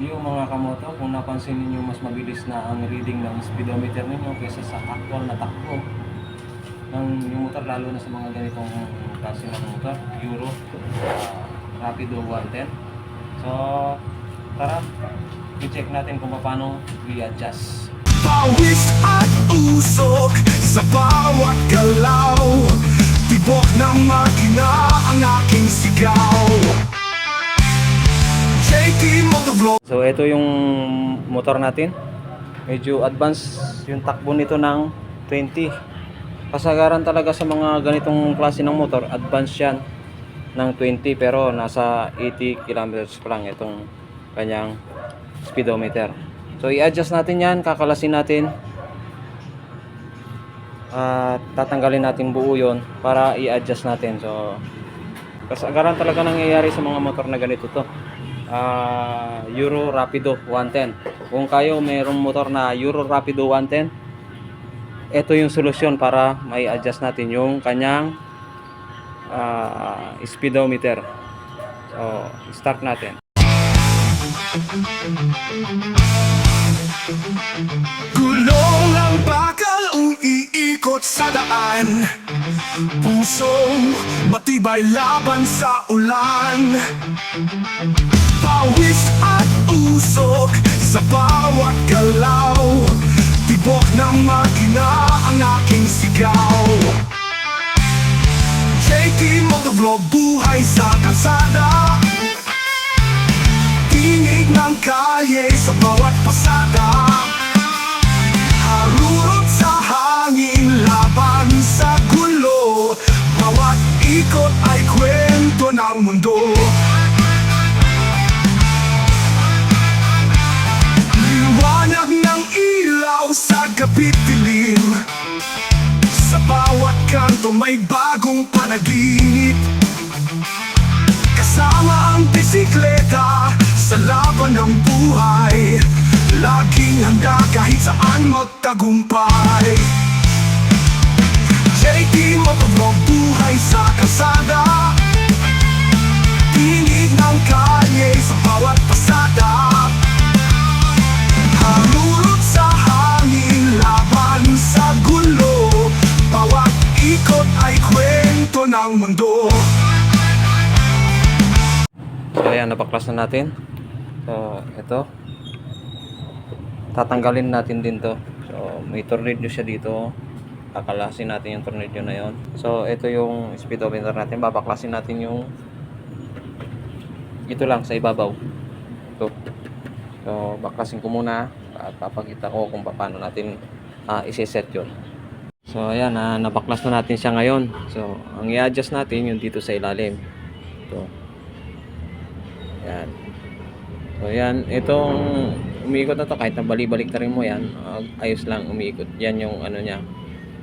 yung mga kamoto, kung napansin niyo mas mabilis na ang reading ng speedometer ninyo kaysa sa actual na takbo ng yung motor, lalo na sa mga ganitong klase ng motor, Euro, ah, Rapido 110. So, tara, i-check natin kung paano i-adjust. Pawis at usok sa bawat galaw Tibok ng makina ang aking sigaw So ito yung motor natin. Medyo advance yung takbo nito ng 20. Kasagaran talaga sa mga ganitong klase ng motor, advance yan ng 20 pero nasa 80 kilometers pa lang itong kanyang speedometer. So i-adjust natin yan, kakalasin natin. At tatanggalin natin buo yon para i-adjust natin. So kasagaran talaga nangyayari sa mga motor na ganito to ah, Euro Rapido 110. Kung kayo mayroong motor na Euro Rapido 110, ito yung solusyon para may adjust natin yung kanyang ah, speedometer. So, start natin. Gulong ang bakal umiikot sa daan Pusong matibay laban sa ulan Pawis at usok sa bawat galaw. Tibok ng makina ang aking sigaw. JT Motovlog buhay sa kalsada. Tinig ng kalye sa bawat pasada. Harurot sa hangin laban sa gulo. Bawat ikot ay kwento ng mundo Liwanag ng ilaw sa gabi dilim. Sa bawat kanto may bagong panaginip. Kasama ang bisikleta sa laban ng buhay. Laging handa kahit saan magtagumpay. JT Motovlog buhay sa kalsada. Tinig ng kalye sa bawat Napaklas na natin. So, ito. Tatanggalin natin din to. So, may tornilyo siya dito. Kakalasin natin yung tornilyo na yon. So, ito yung speedometer natin. Babaklasin natin yung ito lang sa ibabaw. Ito. So, baklasin ko muna at papakita ko kung paano natin uh, isi-set yun. So, ayan, uh, nabaklas na natin siya ngayon. So, ang i-adjust natin yung dito sa ilalim. Ito. Yan. So yan, itong umiikot na to kahit na bali-balik na rin mo yan, ah, ayos lang umiikot. Yan yung ano niya.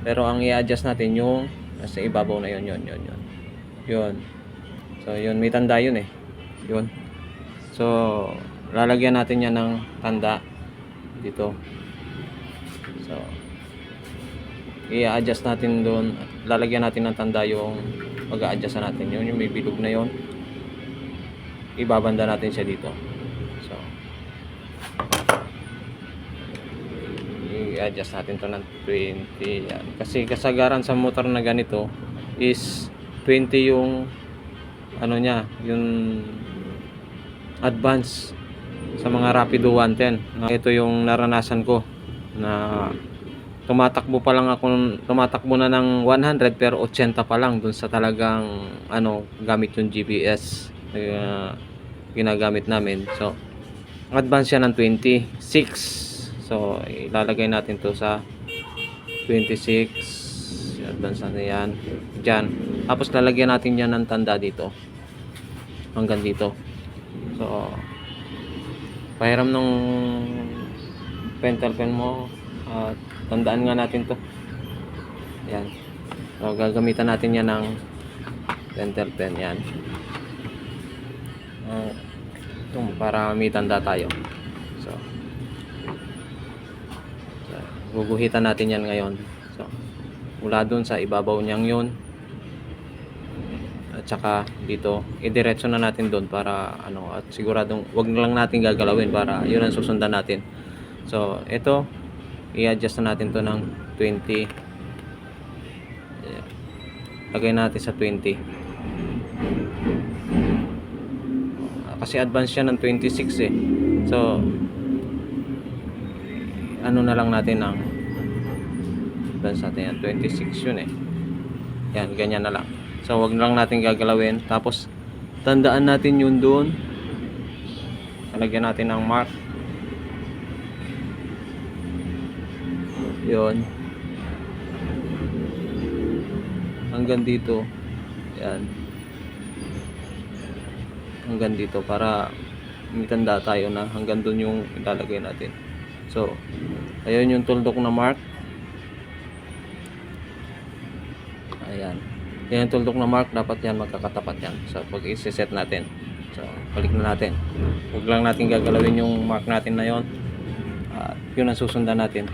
Pero ang i-adjust natin yung nasa ibabaw na yun, yun, yun, yun. Yun. So yun, may tanda yun eh. Yun. So lalagyan natin yan ng tanda dito. So i-adjust natin doon. Lalagyan natin ng tanda yung mag-a-adjust natin. Yun yung may bilog na yun ibabanda natin siya dito. So, i-adjust natin to ng 20. Yan. Kasi kasagaran sa motor na ganito is 20 yung ano niya, yung advance sa mga Rapido 110. Na Ito yung naranasan ko na tumatakbo pa lang ako tumatakbo na ng 100 pero 80 pa lang dun sa talagang ano gamit yung GPS uh, ginagamit namin. So advance siya ng 26 so ilalagay natin to sa 26 advance natin yan. Dyan tapos lalagyan natin yan ng tanda dito. Hanggang dito. So pahiram ng pentel pen mo. At tandaan nga natin to. Yan so gagamitan natin yan ng pentel pen. Yan uh, para may tanda tayo. So, so guguhitan natin yan ngayon. So mula dun sa ibabaw niyang yun. At saka dito idiretso na natin doon para ano at siguradong wag na lang natin gagalawin para yun ang susundan natin. So ito i-adjust na natin to ng 20 Ayan. lagay natin sa 20 kasi advance siya ng 26 eh. So ano na lang natin ng advance natin yan? 26 yun eh. Yan ganyan na lang. So wag na lang natin gagalawin. Tapos tandaan natin yun doon. Lagyan natin ng mark. Yun. Hanggang dito. Yan hanggang dito para may tanda tayo na hanggang doon yung ilalagay natin. So ayun yung tuldok na mark. Ayan. Yan yung tuldok na mark. Dapat yan magkakatapat yan so pag i-set natin. So balik na natin. Huwag lang natin gagalawin yung mark natin na yon at yun ang susundan natin.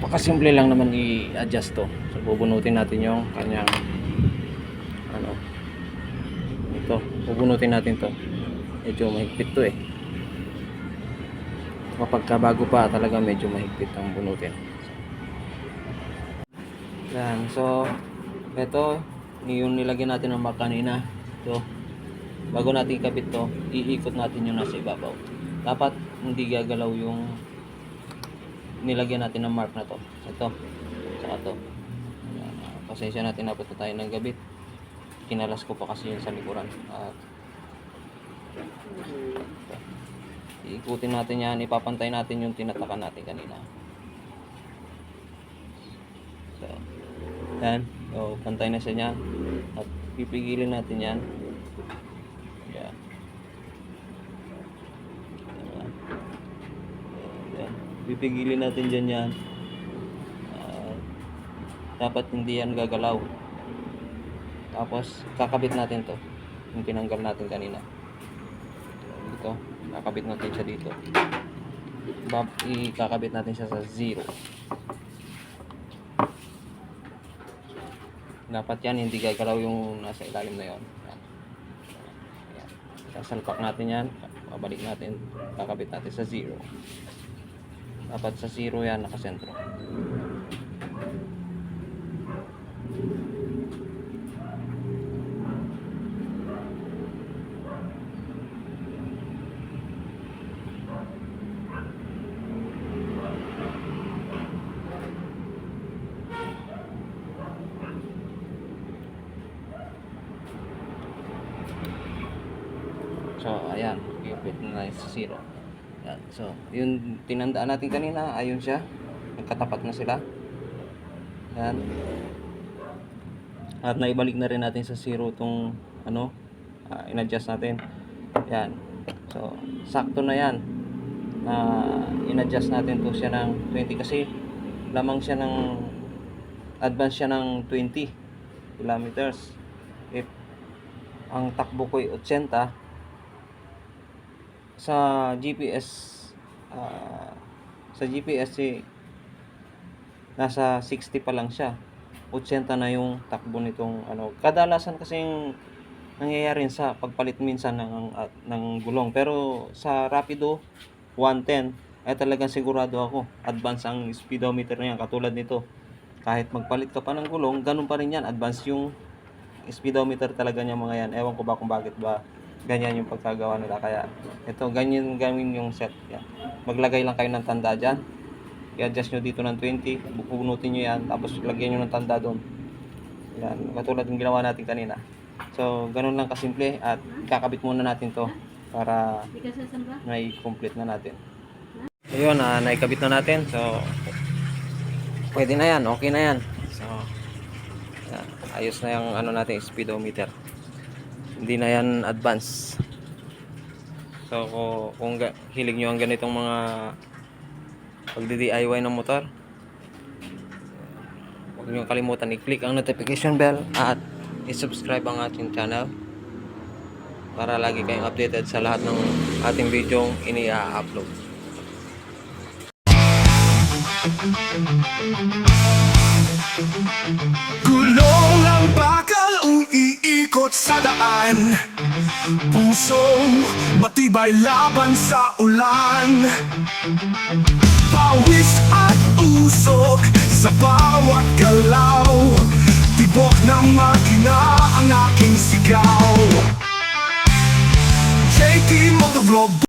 Pakasimple lang naman i-adjust to. So, bubunutin natin yung kanyang ano ito, bubunutin natin to. Medyo mahigpit to eh. Kapag ka bago pa talaga medyo mahigpit ang bunutin. Yan, so ito yung nilagyan natin ng mark kanina. Ito. Bago natin ikabit to, iikot natin yung nasa ibabaw. Dapat hindi gagalaw yung nilagyan natin ng mark na to. Ito. Saka to. Ah, pasensya natin napunta tayo ng gabi. Kinalas ko pa kasi yun sa likuran. At. Iikutin natin yan. Ipapantay natin yung tinatakan natin kanina. So, yan. So, pantay na siya niya. At pipigilin natin yan. Yan. Yan. Pipigilin natin dyan yan. Ah, dapat hindi yan gagalaw. Tapos, kakabit natin to. Yung tinanggal natin kanina. Dito. Kakabit natin siya dito. Bab, ikakabit natin siya sa zero. Dapat yan, hindi gagalaw yung nasa ilalim na yon. Sasalpak natin yan. Babalik natin. Kakabit natin sa zero. Dapat sa zero yan nakasentro. 0. Yan. So, yun tinandaan natin kanina, ayun siya. Nagkatapat na sila. Yan. At naibalik na rin natin sa 0 itong ano, uh, in-adjust natin. Yan. So, sakto na yan na uh, in-adjust natin to siya ng 20 kasi lamang siya ng advance siya ng 20 kilometers if ang takbo ko ay 80 sa GPS ah, sa GPS eh, nasa 60 pa lang siya. 80 na yung takbo nitong ano kadalasan kasi nangyayari sa pagpalit minsan ng at- ng gulong. Pero sa Rapido 110 ay talagang sigurado ako advance ang speedometer niya katulad nito kahit magpalit ka pa ng gulong ganun pa rin yan. Advance yung speedometer talaga niya mga yan. Ewan ko ba kung bakit ba ganyan yung pagkagawa nila. Kaya ito ganyan gawin yung set. Yan. maglagay lang kayo ng tanda dyan. I-adjust nyo dito ng 20 bukunutin nyo yan. Tapos lagyan nyo ng tanda doon. Yan. Katulad ng ginawa natin kanina. So ganun lang kasimple at kakabit muna natin to para may complete na natin. Ayun na naikabit na natin. So pwede na yan. Okay na yan. So yan, ayos na yung ano natin speedometer hindi na yan advance. So kung, kung ga- hilig nyo ang ganitong mga pagdi-DIY ng motor huwag nyo kalimutan i-click ang notification bell at i-subscribe ang ating channel para lagi kayong updated sa lahat ng ating video ini-upload. Gulong umiikot sa daan. Pusong matibay laban sa ulan. Pawis at usok sa bawat galaw. Tibok ng makina ang aking sigaw. JT Motovlog